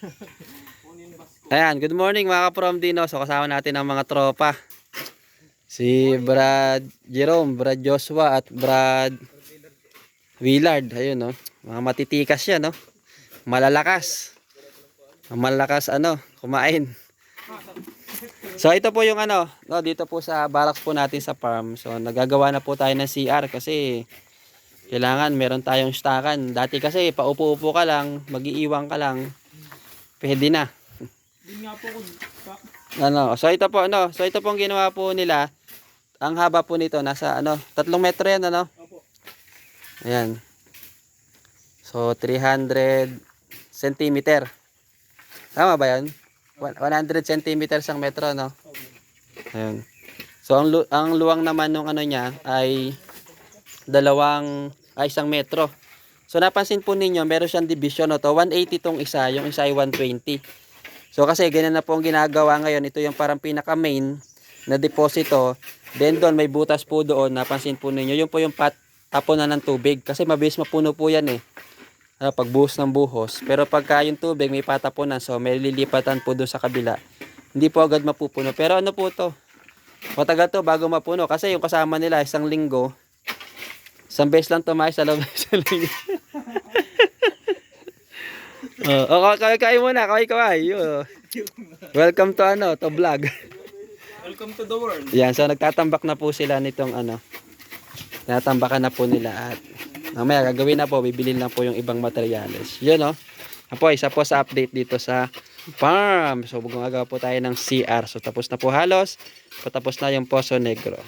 Ayan, good morning mga ka-from Dino. So kasama natin ang mga tropa. Si Brad Jerome, Brad Joshua at Brad Willard. Ayun no. Mga matitikas yan no. Malalakas. Malalakas ano, kumain. So ito po yung ano, no, dito po sa barracks po natin sa farm. So nagagawa na po tayo ng CR kasi kailangan meron tayong stakan. Dati kasi paupo-upo ka lang, magiiwang ka lang. Pwede na. Yun nga po. Ano, so ito po ano, so ito pong ginawa po nila. Ang haba po nito nasa ano, tatlong metro yan ano. Opo. Ayan. So 300 centimeter. Tama ba 'yan? One- 100 centimeters ang metro no. Ayan. So ang lu- ang luwang naman nung ano niya ay dalawang ay isang metro. So napansin po ninyo, meron siyang division no to. 180 tong isa, yung isa ay 120. So kasi ganyan na po ang ginagawa ngayon. Ito yung parang pinaka main na deposito. Then doon may butas po doon. Napansin po ninyo, yun po yung pat tapunan ng tubig kasi mabilis mapuno po yan eh. Ah, pagbuhos ng buhos. Pero pagka yung tubig may patapunan so may lilipatan po doon sa kabila. Hindi po agad mapupuno. Pero ano po to? Matagal to bago mapuno kasi yung kasama nila isang linggo. Isang beses lang tumayo sa loob isang linggo. oh, oh, kaway kaway muna, kaway kaway. Oh. Welcome to ano, to vlog. Welcome to the world. Yan, so nagtatambak na po sila nitong ano. Tinatambakan na po nila at mamaya gagawin na po, bibili na po yung ibang materyales. Yun no. Apo, isa po sa update dito sa farm. So gumagawa po tayo ng CR. So tapos na po halos. Patapos na yung Poso Negro.